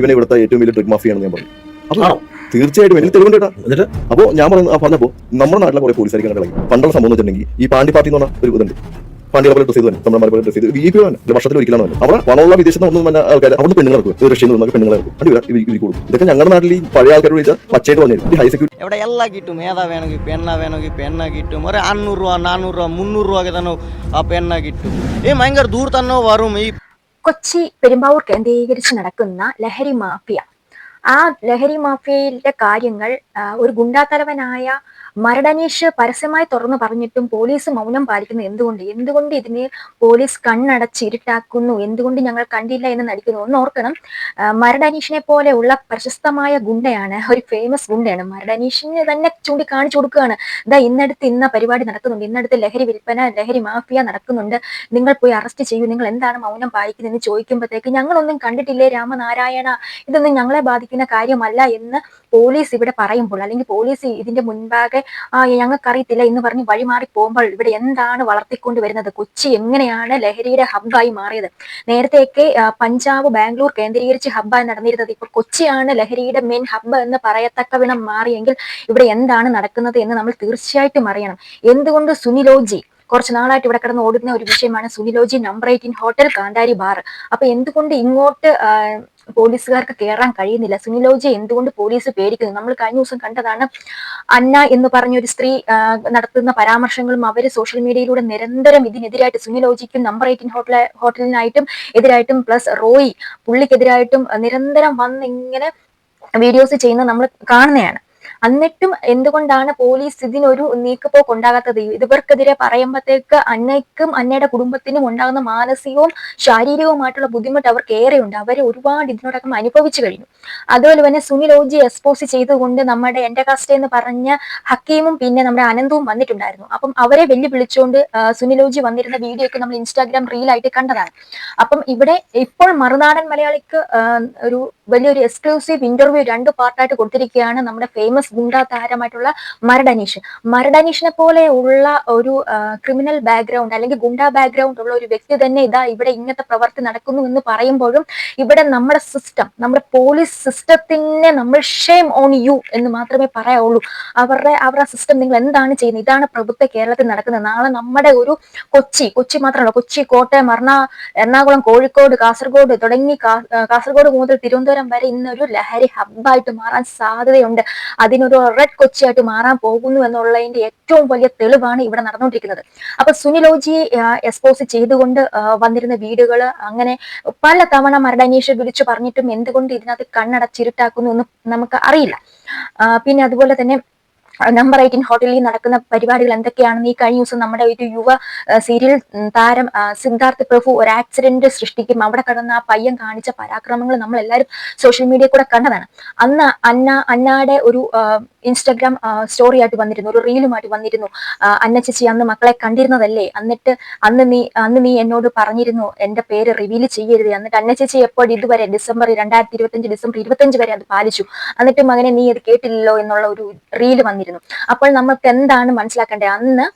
ഇവനെ ഇവിടുത്തെ ഏറ്റവും വലിയ ഡ്രഗ് മാഫിയാണ് ഞാൻ പറഞ്ഞു. അപ്പൊ തീർച്ചയായിട്ടും എനിക്ക് തെളിവുണ്ട് കേട്ടാ. എന്നിട്ട്? അപ്പോൾ ഞാൻ പറഞ്ഞു പറഞ്ഞപ്പോ നമ്മുടെ നാട്ടിലെ കുറെ പോലീസ് ആയിരിക്കും കളയും പണ്ടുള്ള സംഭവം വെച്ചിട്ടുണ്ടെങ്കിൽ ഈ പാണ്ടി പാർട്ടി എന്ന് പറഞ്ഞ ഒരു ഇതുണ്ട്. പാണ്ടികളെ പോലെ ഡ്രസ് ചെയ്തു തന്നെ. നമ്മുടെ പോലെ ഡ്രസ് ചെയ്ത് വി പി ആണ് വർഷത്തിൽ ഒരിക്കലാണ് തന്നെ അവിടെ പണമുള്ള വിദേശത്ത് ഒന്നും തന്നെ ആൾക്കാർ അവിടെ പെണ്ണുങ്ങൾ ഇറക്കും റഷ്യയിൽ നിന്നൊക്കെ പെണ്ണുങ്ങൾ ഇറക്കും അത് ഇവർക്ക് കൊടുക്കും ഇതൊക്കെ ഞങ്ങളുടെ നാട്ടിൽ ഈ പഴയ ആൾക്കാർ വിളിച്ച പച്ചയായിട്ട് വന്നിരുന്നു ഹൈ സെക്യൂരിറ്റി ഇവിടെ എല്ലാം കിട്ടും. ഏതാ വേണമെങ്കിൽ പെണ്ണ വേണമെങ്കിൽ പെണ്ണ കിട്ടും. ഒരു അഞ്ഞൂറ് രൂപ നാനൂറ് രൂപ മുന്നൂറ് രൂപ തന്നെ ആ പെണ്ണ കിട്ടും. ഈ ഭയങ്കര ദൂർ തന്നെ വരും. ഈ കൊച്ചി പെരുമ്പാവൂർ കേന്ദ്രീകരിച്ച് നടക്കുന്ന ലഹരി മാഫിയ. ആ ലഹരി മാഫിയയിലെ കാര്യങ്ങൾ ഒരു ഗുണ്ടാത്തലവനായ മരടനീഷ് പരസ്യമായി തുറന്നു പറഞ്ഞിട്ടും പോലീസ് മൗനം പാലിക്കുന്നു. എന്തുകൊണ്ട്? എന്തുകൊണ്ട് ഇതിനെ പോലീസ് കണ്ണടച്ച് ഇരുട്ടാക്കുന്നു എന്തുകൊണ്ട് ഞങ്ങൾ കണ്ടില്ല എന്ന് നടിക്കുന്നു? ഒന്ന് ഓർക്കണം. മരടനീഷിനെ പോലെ ഉള്ള പ്രശസ്തമായ ഗുണ്ടയാണ് ഒരു ഫേമസ് ഗുണ്ടയാണ്. മരടനീഷിനെ തന്നെ ചൂണ്ടിക്കാണിച്ചു കൊടുക്കുകയാണ്. ഇതാ ഇന്നടുത്ത് ഇന്ന പരിപാടി നടക്കുന്നുണ്ട്. ഇന്നടുത്ത് ലഹരി വിൽപ്പന ലഹരി മാഫിയ നടക്കുന്നുണ്ട്. നിങ്ങൾ പോയി അറസ്റ്റ് ചെയ്യൂ. നിങ്ങൾ എന്താണ് മൗനം പാലിക്കുന്നതെന്ന് ചോദിക്കുമ്പോഴത്തേക്ക് ഞങ്ങളൊന്നും കണ്ടിട്ടില്ലേ രാമനാരായണ? ഇതൊന്നും ഞങ്ങളെ ബാധിക്കുന്ന കാര്യമല്ല എന്ന് പോലീസ് ഇവിടെ പറയുമ്പോൾ അല്ലെങ്കിൽ പോലീസ് ഇതിന്റെ മുൻപാകെ ഞങ്ങൾക്കറിയത്തില്ല എന്ന് പറഞ്ഞ് വഴിമാറി പോകുമ്പോൾ ഇവിടെ എന്താണ് വളർത്തിക്കൊണ്ട് വരുന്നത്? കൊച്ചി എങ്ങനെയാണ് ലഹരിയുടെ ഹബ്ബായി മാറിയത്? നേരത്തെയൊക്കെ പഞ്ചാബ് ബാംഗ്ലൂർ കേന്ദ്രീകരിച്ച് ഹബ്ബായി നടന്നിരുന്നത്. ഇപ്പോൾ കൊച്ചിയാണ് ലഹരിയുടെ മെയിൻ ഹബ്ബ് എന്ന് പറയത്തക്ക വിണം മാറിയെങ്കിൽ ഇവിടെ എന്താണ് നടക്കുന്നത് എന്ന് നമ്മൾ തീർച്ചയായിട്ടും അറിയണം. എന്തുകൊണ്ട് സുനിലോജി കുറച്ച് നാളായിട്ട് ഇവിടെ കിടന്ന് ഓടുന്ന ഒരു വിഷയമാണ് സുനിലോജി number eighteen hotel Kanthari bar അപ്പൊ എന്തുകൊണ്ട് ഇങ്ങോട്ട് പോലീസുകാർക്ക് കയറാൻ കഴിയുന്നില്ല? സുനിലോജി എന്തുകൊണ്ട് പോലീസ് പേടിക്കുന്നു? നമ്മൾ കഴിഞ്ഞ ദിവസം കണ്ടതാണ് അന്ന എന്ന് പറഞ്ഞ ഒരു സ്ത്രീ നടത്തുന്ന പരാമർശങ്ങളും അവർ സോഷ്യൽ മീഡിയയിലൂടെ നിരന്തരം ഇതിനെതിരായിട്ട് സുനിലോജിക്കും നമ്പർ എയ്റ്റീൻ ഹോട്ടൽ ഹോട്ടലിനായിട്ടും എതിരായിട്ടും പ്ലസ് റോയി പുള്ളിക്കെതിരായിട്ടും നിരന്തരം വന്ന് ഇങ്ങനെ വീഡിയോസ് ചെയ്യുന്നത് നമ്മൾ കാണുന്നതാണ്. എന്നിട്ടും എന്തുകൊണ്ടാണ് പോലീസ് ഇതിനൊരു നീക്കുപോക്ക് ഉണ്ടാകാത്തത്? ഇവർക്കെതിരെ പറയുമ്പോഴത്തേക്ക് അന്നയ്ക്കും അന്നയുടെ കുടുംബത്തിനും ഉണ്ടാകുന്ന മാനസികവും ശാരീരികവുമായിട്ടുള്ള ബുദ്ധിമുട്ട് അവർക്ക് ഏറെയുണ്ട് അവർ ഒരുപാട് ഇതിനോടൊപ്പം അനുഭവിച്ചു കഴിഞ്ഞു. അതുപോലെ തന്നെ സുനിലോജി എക്സ്പോസ് ചെയ്തുകൊണ്ട് നമ്മുടെ എന്റെ കാസ്റ്റ് എന്ന് പറഞ്ഞ ഹക്കീമും പിന്നെ നമ്മുടെ അനന്തവും വന്നിട്ടുണ്ടായിരുന്നു. അപ്പം അവരെ വെല്ലു വിളിച്ചുകൊണ്ട് സുനിൽ സുനിലോജി വന്നിരുന്ന വീഡിയോ ഒക്കെ നമ്മൾ ഇൻസ്റ്റാഗ്രാം റീലായിട്ട് കണ്ടതാണ്. അപ്പം ഇവിടെ ഇപ്പോൾ മറുനാടൻ മലയാളിക്ക് ഒരു വലിയൊരു എക്സ്ക്ലൂസീവ് ഇന്റർവ്യൂ രണ്ട് പാർട്ടായിട്ട് കൊടുത്തിരിക്കുകയാണ് നമ്മുടെ ഫേമസ് ഗുണ്ടാ താരമായിട്ടുള്ള മരഡനീഷ് മരഡനീഷിനെ പോലെ ഉള്ള ഒരു ക്രിമിനൽ ബാക്ക്ഗ്രൗണ്ട് അല്ലെങ്കിൽ ഗുണ്ടാ ബാക്ക്ഗ്രൗണ്ട് ഉള്ള ഒരു വ്യക്തി തന്നെ ഇതാ ഇവിടെ ഇങ്ങനത്തെ പ്രവർത്തി നടക്കുന്നു എന്ന് പറയുമ്പോഴും ഇവിടെ നമ്മുടെ സിസ്റ്റം നമ്മുടെ പോലീസ് സിസ്റ്റത്തിനെ നമ്മൾ ഷെയിം ഓൺ യു എന്ന് മാത്രമേ പറയാവുള്ളൂ. അവരുടെ അവരുടെ സിസ്റ്റം നിങ്ങൾ എന്താണ് ചെയ്യുന്നത്? ഇതാണ് പ്രഭുത്വ കേരളത്തിൽ നടക്കുന്നത്. നാളെ നമ്മുടെ ഒരു കൊച്ചി കൊച്ചി മാത്രമല്ല കൊച്ചി കോട്ടയം എറണാ എറണാകുളം കോഴിക്കോട് കാസർഗോഡ് തുടങ്ങി കാസർഗോഡ് മുതൽ തിരുവനന്തപുരം വരെ ഇന്നൊരു ലഹരി ഹബ്ബായിട്ട് മാറാൻ സാധ്യതയുണ്ട്. അതിനൊരു റെഡ് കൊച്ചിയായിട്ട് മാറാൻ പോകുന്നു എന്നുള്ളതിന്റെ ഏറ്റവും വലിയ തെളിവാണ് ഇവിടെ നടന്നുകൊണ്ടിരിക്കുന്നത്. അപ്പൊ സുനിലോജി എക്സ്പോസ് ചെയ്തുകൊണ്ട് വന്നിരുന്ന വീടുകൾ അങ്ങനെ പല തവണ മരടനീഷ് വിളിച്ചു പറഞ്ഞിട്ടും എന്തുകൊണ്ട് ഇതിനകത്ത് കണ്ണടച്ചിരുട്ടാക്കുന്നു എന്ന് നമുക്ക് അറിയില്ല. പിന്നെ അതുപോലെ തന്നെ നമ്പർ എയ്റ്റീൻ ഹോട്ടലിൽ നടക്കുന്ന പരിപാടികൾ എന്തൊക്കെയാണെന്ന് ഈ കഴിഞ്ഞ ദിവസം നമ്മുടെ ഒരു യുവ സീരിയൽ താരം സിദ്ധാർത്ഥ് പ്രഭു ഒരു ആക്സിഡന്റ് സൃഷ്ടിക്കും. അവിടെ കടന്ന ആ പയ്യൻ കാണിച്ച പരാക്രമങ്ങൾ നമ്മൾ എല്ലാവരും സോഷ്യൽ മീഡിയ കൂടെ കണ്ടതാണ്. അന്ന് അന്ന അന്നയുടെ ഒരു ഇൻസ്റ്റാഗ്രാം സ്റ്റോറി ആയിട്ട് വന്നിരുന്നു. ഒരു റീലുമായിട്ട് വന്നിരുന്നു. അന്ന ചേച്ചി അന്ന് മക്കളെ കണ്ടിരുന്നതല്ലേ? എന്നിട്ട് അന്ന് നീ അന്ന് നീ എന്നോട് പറഞ്ഞിരുന്നു എന്റെ പേര് റിവീൽ ചെയ്യരുത്. എന്നിട്ട് അന്ന ചേച്ചി എപ്പോൾ ഇതുവരെ ഡിസംബർ രണ്ടായിരത്തി ഇരുപത്തഞ്ച് ഡിസംബർ ഇരുപത്തഞ്ച് വരെ അത് പാലിച്ചു. എന്നിട്ട് മകനെ നീ അത് കേട്ടില്ലല്ലോ എന്നുള്ള ഒരു റീൽ വന്നിരുന്നു. അപ്പോൾ നമുക്ക് എന്താണ് മനസ്സിലാക്കേണ്ടത്? അന്ന്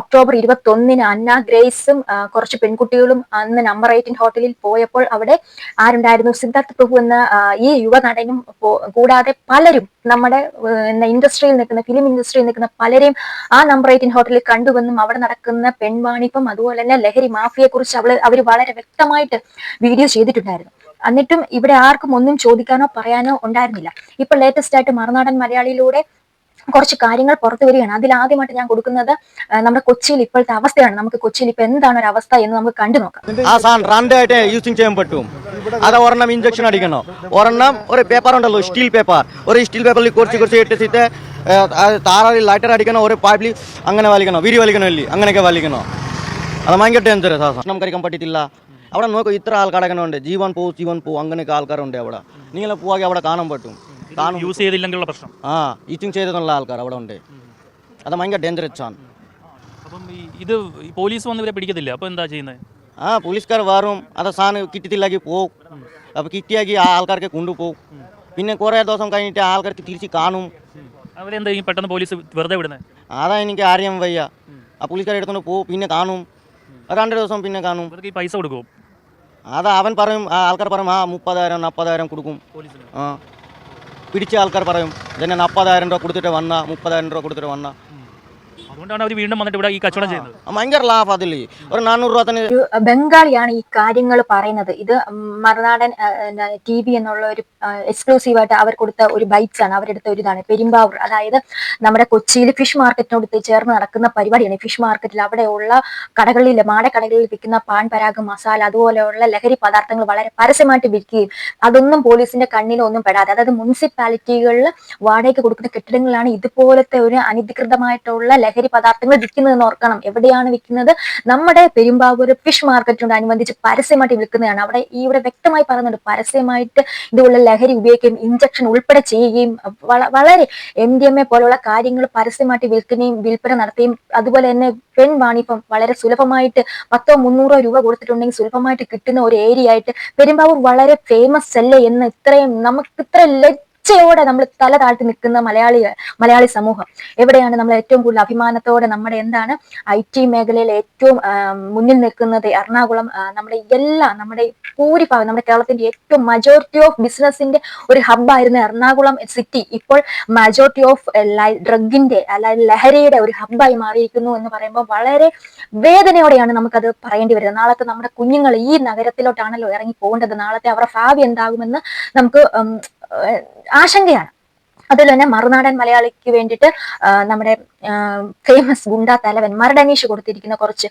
ഒക്ടോബർ ഇരുപത്തി ഒന്നിന് അന്ന ഗ്രേസും കുറച്ച് പെൺകുട്ടികളും അന്ന് നമ്പർ എയ്റ്റീൻ ഹോട്ടലിൽ പോയപ്പോൾ അവിടെ ആരുണ്ടായിരുന്നു? സിദ്ധാർത്ഥ് പ്രഭു എന്ന ഈ യുവനടനും കൂടാതെ പലരും നമ്മുടെ ഇൻഡസ്ട്രിയിൽ നിൽക്കുന്ന ഫിലിം ഇൻഡസ്ട്രിയിൽ നിൽക്കുന്ന പലരെയും ആ നമ്പർ എയ്റ്റീൻ ഹോട്ടലിൽ കണ്ടുവെന്നും അവിടെ നടക്കുന്ന പെൺവാണിപ്പം അതുപോലെ തന്നെ ലഹരി മാഫിയെ കുറിച്ച് അവൾ അവർ വളരെ വ്യക്തമായിട്ട് വീഡിയോ ചെയ്തിട്ടുണ്ടായിരുന്നു. എന്നിട്ടും ഇവിടെ ആർക്കും ഒന്നും ചോദിക്കാനോ പറയാനോ ഉണ്ടായിരുന്നില്ല. ഇപ്പൊ ലേറ്റസ്റ്റ് ആയിട്ട് മറുനാടൻ മലയാളിയിലൂടെ കുറച്ച് കാര്യങ്ങൾ പുറത്തു വരികയാണ്. അതിൽ ആദ്യമായിട്ട് ഞാൻ കൊടുക്കുന്നത് നമ്മുടെ കൊച്ചിയിൽ ഇപ്പോഴത്തെ അവസ്ഥയാണ്. നമുക്ക് കൊച്ചിയിൽ ഇപ്പൊ എന്താണ് ഒരു അവസ്ഥ എന്ന് നമുക്ക് കണ്ടു നോക്കാം. ആ ചെയ്യാൻ പറ്റും. അത് ഒരെണ്ണം ഇഞ്ചക്ഷൻ അടിക്കണം? ഒരെണ്ണം ഒരു പേപ്പർ ഉണ്ടല്ലോ സ്റ്റീൽ പേപ്പർ ഒരു സ്റ്റീൽ പേപ്പറിൽ കുറച്ച് കുറച്ച് ഇട്ടിട്ട് താറാറിൽ ലൈറ്റർ അടിക്കണം? ഒരു പൈപ്പിൽ അങ്ങനെ വലിക്കണം? വിരി വലിക്കണം ഇല്ലേ അങ്ങനെയൊക്കെ വലിക്കണം? അത് ഭയങ്കര ഭക്ഷണം കഴിക്കാൻ പറ്റത്തില്ല. അവിടെ നോക്കും ഇത്ര ആൾക്കാരൊക്കെ ജീവൻ പോവും ജീവൻ പോവും. അങ്ങനെയൊക്കെ ആൾക്കാരുണ്ട് അവിടെ. നിങ്ങളെ പോവാൻ അവിടെ കാണാൻ പറ്റും. കാണും. യൂസ് ചെയ്തില്ലെങ്കിലുള്ള പ്രശ്നം. ആ ഈറ്റിംഗ് ചെയ്തെന്നുള്ള ആൾക്കാർ അവിടെ ഉണ്ട്. അത് ഭയങ്കര ഡേഞ്ചറസ് ആണ്. അപ്പം ഇത് പോലീസ് വന്ന് ഇവരെ പിടിക്കത്തില്ല? അപ്പോൾ എന്താ ചെയ്യുന്നത് ആ പോലീസുകാർ വരും അത് സാധനം കിട്ടത്തില്ലെങ്കിൽ പോകും അപ്പോൾ കിട്ടിയാക്കി ആ ആൾക്കാർക്ക് കൊണ്ടുപോകും പിന്നെ കുറേ ദിവസം കഴിഞ്ഞിട്ട് ആ ആൾക്കാർക്ക് തിരിച്ച് കാണും. അവരെന്താ ഈ പെട്ടെന്ന് പോലീസ് വെറുതെ വിടുന്നത് അതാ എനിക്ക് അറിയാൻ വയ്യ. ആ പോലീസുകാർ എടുത്തുകൊണ്ട് പോകും പിന്നെ കാണും. രണ്ട് ദിവസം പിന്നെ കാണും. അവർക്ക് ഈ പൈസ കൊടുക്കും അത് അവൻ പറയും ആ ആൾക്കാർ പറയും ആ മുപ്പതായിരം നാൽപ്പതായിരം കൊടുക്കും. ആ. പിടിച്ച ആൾക്കാർ പറയും ഇതന്നെ നാൽപ്പതായിരം രൂപ കൊടുത്തിട്ട് വന്ന മുപ്പതായിരം രൂപ കൊടുത്തിട്ട് വന്ന. അതുകൊണ്ടാണ് അവർ വീണ്ടും വന്നിട്ട് ഇവിടെ ഈ കച്ചവടം ചെയ്യുന്നത്. ഭയങ്കര ലാഭം അതിൽ ഒരു നാനൂറ് രൂപ തന്നെ ബംഗാളിയാണ് ഈ കാര്യങ്ങൾ പറയുന്നത്. ഇത് മറുനാടൻ ടി വി എന്നുള്ള ഒരു എക്സ്ക്ലൂസീവ് ആയിട്ട് അവർ കൊടുത്ത ഒരു ബൈറ്റ്സ് ആണ്. അവരെടുത്ത ഒരു ഇതാണ് പെരുമ്പാവൂർ. അതായത് നമ്മുടെ കൊച്ചിയിൽ ഫിഷ് മാർക്കറ്റിനോട് ചേർന്ന് നടക്കുന്ന പരിപാടിയാണ്. ഫിഷ് മാർക്കറ്റിൽ അവിടെയുള്ള കടകളിൽ മാടക്കടകളിൽ വിൽക്കുന്ന പാൻ പരാഗ് മസാല അതുപോലെയുള്ള ലഹരി പദാർത്ഥങ്ങൾ വളരെ പരസ്യമായിട്ട് വിൽക്കുകയും അതൊന്നും പോലീസിന്റെ കണ്ണിലൊന്നും പെടാതെ അതായത് മുനിസിപ്പാലിറ്റികളിൽ വാടകയ്ക്ക് കൊടുക്കുന്ന കെട്ടിടങ്ങളാണ് ഇതുപോലത്തെ ഒരു അനധികൃതമായിട്ടുള്ള ലഹരി പദാർത്ഥങ്ങൾ വിൽക്കുന്നതെന്ന് ഓർക്കണം. എവിടെയാണ് വിൽക്കുന്നത്? നമ്മുടെ പെരുമ്പാവൂർ ഫിഷ് മാർക്കറ്റിനോട് അനുബന്ധിച്ച് പരസ്യമായിട്ട് വിൽക്കുന്നതാണ്. അവിടെ ഈ ഇവിടെ വ്യക്തമായി പറയുന്നുണ്ട് പരസ്യമായിട്ട് ഇതുപോലെ ലഹരി ഉപയോഗിക്കുകയും ഇഞ്ചക്ഷൻ ഉൾപ്പെടെ ചെയ്യുകയും വളരെ എം ഡി എം എ പോലുള്ള കാര്യങ്ങൾ പരസ്യമായിട്ട് വിൽക്കുകയും വിൽപ്പന നടത്തുകയും അതുപോലെ തന്നെ പെൺ വാണിപ്പം വളരെ സുലഭമായിട്ട് പത്തോ മുന്നൂറോ രൂപ കൊടുത്തിട്ടുണ്ടെങ്കിൽ സുലഭമായിട്ട് കിട്ടുന്ന ഒരു ഏരിയ ആയിട്ട് പെരുമ്പാവൂർ വളരെ ഫേമസ് അല്ലേ എന്ന് ഇത്രയും നമുക്ക് ഇത്ര ലജ്ജയോടെ നമ്മൾ തല താഴ്ത്തി നിൽക്കുന്ന മലയാളി മലയാളി സമൂഹം. എവിടെയാണ് നമ്മൾ ഏറ്റവും കൂടുതൽ അഭിമാനത്തോടെ നമ്മുടെ എന്താണ് ഐ ടി മേഖലയിൽ ഏറ്റവും മുന്നിൽ നിൽക്കുന്നത്? എറണാകുളം നമ്മുടെ എല്ലാ നമ്മുടെ ഭൂരിഭാഗം നമ്മുടെ കേരളത്തിന്റെ ഏറ്റവും മജോറിറ്റി ഓഫ് ബിസിനസിന്റെ ഒരു ഹബ്ബായിരുന്ന എറണാകുളം സിറ്റി ഇപ്പോൾ മജോറിറ്റി ഓഫ് ഡ്രഗിന്റെ അല്ലാതെ ലഹരിയുടെ ഒരു ഹബ്ബായി മാറിയിരിക്കുന്നു എന്ന് പറയുമ്പോൾ വളരെ വേദനയോടെയാണ് നമുക്കത് പറയേണ്ടി വരുന്നത്. നാളത്തെ നമ്മുടെ കുഞ്ഞുങ്ങൾ ഈ നഗരത്തിലോട്ടാണല്ലോ ഇറങ്ങി പോകേണ്ടത്. നാളത്തെ അവരുടെ ഭാവി എന്താകുമെന്ന് നമുക്ക് ആശങ്കയാണ്. അതുപോലെ തന്നെ മറുനാടൻ മലയാളിക്ക് വേണ്ടിയിട്ട് നമ്മുടെ ഫേമസ് ഗുണ്ട തലവൻ മരടനീഷ് കൊടുത്തിരിക്കുന്ന കുറച്ച്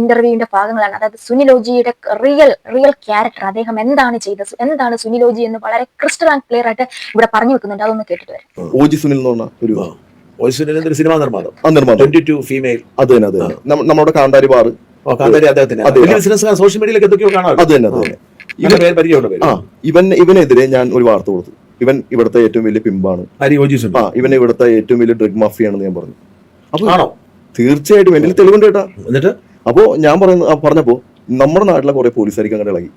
ഇന്റർവ്യൂവിന്റെ ഭാഗങ്ങളാണ്. അതായത് സുനിലോജിയുടെ റിയൽ റിയൽ ക്യാരക്ടർ അദ്ദേഹം എന്താണ് ചെയ്തത്? എന്താണ് സുനിലോജി എന്ന് വളരെ ക്രിസ്റ്റൽ ആൻഡ് ക്ലിയർ ആയിട്ട് ഇവിടെ പറഞ്ഞു വെക്കുന്നുണ്ട്. അതൊന്ന് കേട്ടിട്ട് വരാം. ഓജി സുനിൽ എന്ന് പറഞ്ഞ ഒരു ഒരു സിനിമാ നിർമ്മാണം? ട്വന്റി ടു ഫീമെയിൽ അത് തന്നെ അത് തന്നെ. നമ്മുടെ കാന്താരി അദ്ദേഹത്തിന്. സോഷ്യൽ മീഡിയയിലൊക്കെ എന്തൊക്കെയോ കാണാം അത് തന്നെ അത് തന്നെ. ഇവൻ ഇവനെതിരെ ഞാൻ ഒരു വാർത്ത കൊടുത്തു. ഇവൻ ഇവിടുത്തെ ഏറ്റവും വലിയ പിമ്പാണ്. ആ ഇവൻ ഇവിടുത്തെ ഏറ്റവും വലിയ ഡ്രഗ് മാഫിയാണെന്ന് ഞാൻ പറഞ്ഞു. അപ്പൊ ആണോ? തീർച്ചയായിട്ടും എന്റെ തെളിവുണ്ട് കേട്ടാ. എന്നിട്ട്? അപ്പോ ഞാൻ പറയുന്ന പറഞ്ഞപ്പോ നമ്മുടെ നാട്ടിലെ കുറെ പോലീസുകാർക്ക് അങ്ങനെ ഇളകി.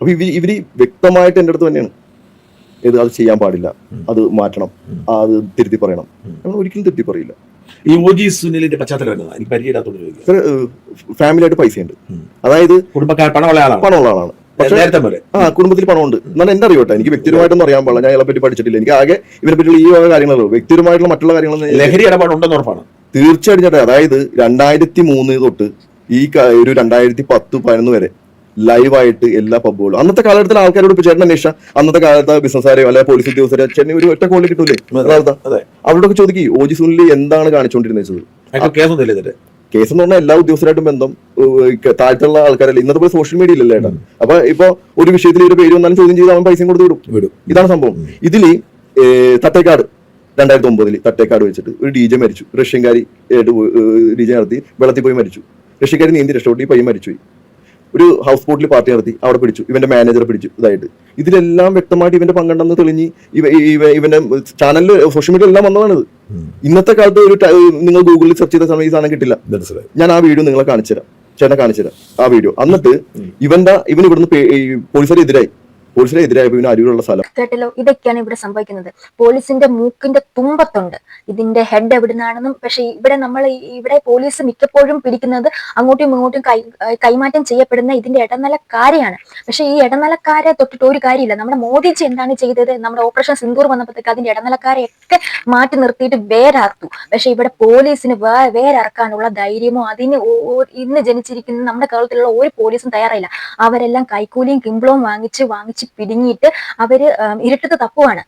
അപ്പൊ ഇവർ ഇവർ വ്യക്തമായിട്ട് എന്റെ അടുത്ത് തന്നെയാണ്. ഇത് അത് ചെയ്യാൻ പാടില്ല. അത് മാറ്റണം. അത് തിരുത്തി പറയണം. നമ്മൾ ഒരിക്കലും തിരുത്തി പറയില്ല. ഈ ഓജി സുനിലിന്റെ പശ്ചാത്തലം ഫാമിലിയായിട്ട് പൈസയുണ്ട്. അതായത് കുടുംബക്കാർ പണമുള്ള ആളാണ്? പണമുള്ള ആളാണ്. പക്ഷെ നേരത്തെ പോലെ ആ കുടുംബത്തിൽ പണമുണ്ട്. എന്നാണ് എന്നെ അറിവട്ടെ എനിക്ക് വ്യക്തിപരമായിട്ടൊന്നും അറിയാൻ പാടില്ല. ഞാൻ ഇയാളെ പറ്റി പഠിച്ചിട്ടില്ല. എനിക്ക് ആകെ ഇവരെ പറ്റിയുള്ള ഈ വക കാര്യങ്ങളല്ലോ വ്യക്തിപരമായിട്ടുള്ള മറ്റുള്ള കാര്യങ്ങളൊന്നും ലഹരി ഇടപാടുണ്ടെന്ന് ഉറപ്പാണ്. തീർച്ചയായിട്ടും ചേട്ടാ. അതായത് രണ്ടായിരത്തി മൂന്ന് തൊട്ട് ഈ ഒരു രണ്ടായിരത്തി പത്ത് പതിനൊന്ന് വരെ ലൈവായിട്ട് എല്ലാ പബ്ബുകളും അന്നത്തെ കാലഘട്ടത്തിൽ ആൾക്കാരോട് ഇപ്പൊ ചേട്ടൻ അന്വേഷിച്ച. അന്നത്തെ കാലത്ത് ബിസിനസ്സുകാരെയോ അല്ലെങ്കിൽ പോലീസ് ഉദ്യോഗസ്ഥരെ ചെന്നൈ ഒരു ഒറ്റ കോളിൽ കിട്ടൂലേ? അതാ അവരോടൊക്കെ ചോദിക്കും ഓജി സുനിൽ എന്താണ് കാണിച്ചുകൊണ്ടിരുന്നത് കേസൊന്നും ഇല്ല കേസ് എന്ന് പറഞ്ഞാൽ എല്ലാ ഉദ്യോഗസ്ഥരായിട്ടും ബന്ധം താഴ്ത്തുള്ള ആൾക്കാരല്ല ഇന്നത്തെ പോലെ സോഷ്യൽ മീഡിയ ഇല്ലല്ലേ ഏട്ടാ? അപ്പൊ ഇപ്പൊ ഒരു വിഷയത്തിൽ ഒരു പേര് വന്നാലും ചോദ്യം ചെയ്ത് അവൻ പൈസയും കൊടുത്ത് വിടും. വിടും. ഇതാണ് സംഭവം. ഇതിൽ ഏഹ്, തട്ടേക്കാട് രണ്ടായിരത്തി ഒമ്പതിൽ തട്ടേക്കാട് വെച്ചിട്ട് ഒരു ഡി ജെ മരിച്ചു. റഷ്യൻകാരി ഡി ജെ നടത്തി വെള്ളത്തിൽ പോയി മരിച്ചു. റഷ്യക്കാരി നീന്തി രക്ഷപ്പെട്ടി ഈ പയ്യൻ മരിച്ചുപോയി. ഒരു ഹൗസ് ബോട്ടിൽ പാർട്ടി നടത്തി. അവിടെ പിടിച്ചു. ഇവന്റെ മാനേജർ പിടിച്ചു. ഇതായിട്ട്. ഇതിലെല്ലാം വ്യക്തമായിട്ട് ഇവന്റെ പങ്കെണ്ടെന്ന് തെളിഞ്ഞ് ഇവ ഇവ- ഇവന്റെ ചാനലിൽ സോഷ്യൽ മീഡിയ എല്ലാം വന്നതാണിത്. ഇന്നത്തെ കാലത്ത് ഒരു നിങ്ങൾ ഗൂഗിളിൽ സെർച്ച് ചെയ്ത സമയം ഈ സാധനം കിട്ടില്ല. ഞാൻ ആ വീഡിയോ നിങ്ങളെ കാണിച്ചുതരാം. ചേട്ടനെ കാണിച്ചുതരാം. ആ വീഡിയോ എന്നിട്ട് ഇവന്റെ ഇവൻ ഇവിടുന്ന് പേ- പോലീസുകാരെ എതിരായി. പോലീസിനെ എതിരായപ്പോ ഇവന് അരികിലുള്ള സ്ഥലം. കേട്ടല്ലോ ഇതൊക്കെയാണ് ഇവിടെ സംഭവിക്കുന്നത്. പോലീസിന്റെ മൂക്കിന്റെ തുമ്പത്തുണ്ട്. ഇതിന്റെ ഹെഡ് എവിടുന്നാണെന്നും പക്ഷെ ഇവിടെ നമ്മൾ ഇവിടെ പോലീസ് മിക്കപ്പോഴും പിടിക്കുന്നത് അങ്ങോട്ടും ഇങ്ങോട്ടും കൈമാറ്റം ചെയ്യപ്പെടുന്ന ഇതിന്റെ ഇടനിലക്കാരെയാണ്. പക്ഷെ ഈ ഇടനിലക്കാരെ തൊട്ടിട്ട് ഒരു കാര്യമില്ല. നമ്മുടെ മോദിജി എന്താണ് ചെയ്തത്? നമ്മുടെ ഓപ്പറേഷൻ സിന്ദൂർ വന്നപ്പോഴത്തേക്ക് അതിന്റെ ഇടനിലക്കാരെയൊക്കെ മാറ്റി നിർത്തിയിട്ട് വേരാർത്തു. പക്ഷെ ഇവിടെ പോലീസിന് വേ വേരറക്കാനുള്ള ധൈര്യമോ അതിന് ഇന്ന് ജനിച്ചിരിക്കുന്ന നമ്മുടെ കേരളത്തിലുള്ള ഒരു പോലീസും തയ്യാറായില്ല. അവരെല്ലാം കൈക്കൂലിയും കിംബ്ലവും വാങ്ങിച്ച് വാങ്ങിച്ച് പിടുങ്ങിയിട്ട് അവർ ആം, ഇരുട്ടത്ത് തപ്പുവാണ്.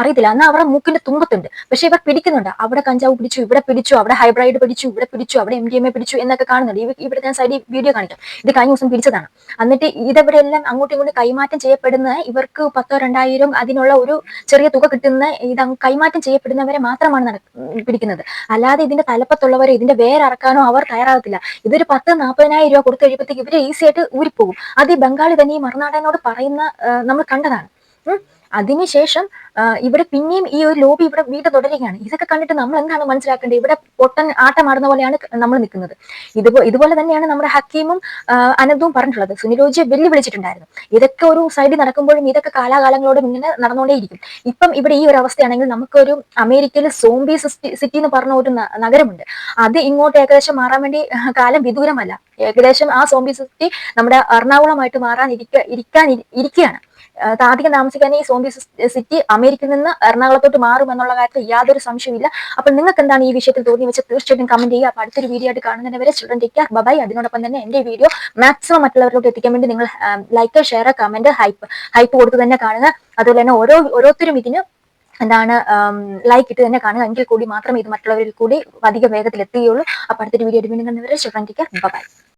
അറിയത്തില്ല. എന്നാൽ അവരുടെ മൂക്കിന്റെ തുമ്പത്തുണ്ട്. പക്ഷെ ഇവർ പിടിക്കുന്നുണ്ട്. അവിടെ കഞ്ചാവ് പിടിച്ചു ഇവിടെ പിടിച്ചു അവിടെ ഹൈബ്രൈഡ് പിടിച്ചു ഇവിടെ പിടിച്ചു അവിടെ എം ഡി എം എ പിടിച്ചു എന്നൊക്കെ കാണുന്നുണ്ട്. ഇവ ഇവിടെ ഞാൻ സൈഡിൽ വീഡിയോ കാണിക്കാം. ഇത് കഴിഞ്ഞ ദിവസം പിടിച്ചതാണ്. എന്നിട്ട് ഇതവിടെ എല്ലാം അങ്ങോട്ടും ഇങ്ങോട്ടും കൈമാറ്റം ചെയ്യപ്പെടുന്ന ഇവർക്ക് പത്തോ രണ്ടായിരം അതിനുള്ള ഒരു ചെറിയ തുക കിട്ടുന്ന ഇത് കൈമാറ്റം ചെയ്യപ്പെടുന്നവരെ മാത്രമാണ് പിടിക്കുന്നത്. അല്ലാതെ ഇതിന്റെ തലപ്പത്തുള്ളവരെ ഇതിന്റെ വേരറക്കാനോ അവർ തയ്യാറാകത്തില്ല. ഇതൊരു പത്ത് നാൽപ്പതിനായിരം രൂപ കൊടുത്തു കഴിയുമ്പോഴത്തേക്ക് ഇവർ ഈസി ആയിട്ട് ഊരിപ്പോകും. അത് ഈ ബംഗാളി തന്നെ ഈ മറുനാടനോട് പറയുന്ന നമ്മൾ കണ്ടതാണ്. അതിനുശേഷം ഇവിടെ പിന്നെയും ഈ ഒരു ലോബി ഇവിടെ വീണ്ടും തുടരുകയാണ്. ഇതൊക്കെ കണ്ടിട്ട് നമ്മൾ എന്താണ് മനസ്സിലാക്കേണ്ടത്? ഇവിടെ പൊട്ടൻ ആട്ടമാടുന്ന പോലെയാണ് നമ്മൾ നിൽക്കുന്നത്. ഇതുപോ ഇതുപോലെ തന്നെയാണ് നമ്മുടെ ഹക്കീമും അനന്തവും അനന്തും പറഞ്ഞിട്ടുള്ളത്. സുനിലോജിയെ വെല്ലുവിളിച്ചിട്ടുണ്ടായിരുന്നു. ഇതൊക്കെ ഒരു സൈഡിൽ നടക്കുമ്പോഴും ഇതൊക്കെ കാലാകാലങ്ങളോടും ഇങ്ങനെ നടന്നുകൊണ്ടേയിരിക്കും. ഇപ്പം ഇവിടെ ഈ ഒരു അവസ്ഥയാണെങ്കിൽ നമുക്കൊരു അമേരിക്കയിൽ സോംബി സിറ്റി എന്ന് പറഞ്ഞ ഒരു നഗരമുണ്ട്. അത് ഇങ്ങോട്ട് ഏകദേശം മാറാൻ വേണ്ടി കാലം വിദൂരമല്ല. ഏകദേശം ആ സോംബി സിറ്റി നമ്മുടെ എറണാകുളമായിട്ട് മാറാൻ ഇരിക്ക ഇരിക്കാൻ ഇരി- ഇരിക്കുകയാണ്. അധികം താമസിക്കാൻ ഈ സോംബി സിറ്റി അമേരിക്കയിൽ നിന്ന് എറണാകുളത്തോട്ട് മാറും എന്നുള്ള കാര്യത്തിൽ യാതൊരു സംശയമില്ല അപ്പോൾ നിങ്ങൾക്ക് എന്താണ് ഈ വിഷയത്തിൽ തോന്നി വെച്ചാൽ തീർച്ചയായിട്ടും കമന്റ് ചെയ്യുക. അപ്പോൾ അടുത്തൊരു വീഡിയോ ആയിട്ട് കാണുന്നതിന് വരെ സ്റ്റുഡന്റ് ടേക്ക് കെയർ ബൈ അതിനോടൊപ്പം തന്നെ എന്റെ വീഡിയോ മാക്സിമം മറ്റുള്ളവരിലോട്ട് എത്തിക്കാൻ വേണ്ടി നിങ്ങൾ like share comment hype hype കൊടുത്ത് തന്നെ കാണുക. അതുപോലെ തന്നെ ഓരോ ഓരോരുത്തരും ഇതിന് എന്താണ് ലൈക്ക് ഇട്ട് തന്നെ കാണുക. എങ്കിൽ കൂടി മാത്രമേ ഇത് മറ്റുള്ളവരിൽ കൂടി അധികം വേഗത്തിൽ എത്തുകയുള്ളൂ അപ്പോൾ അടുത്തൊരു വീഡിയോ കണ്ടുവരെ സ്റ്റുഡന്റ് ടേക്ക് കെയർ ബൈ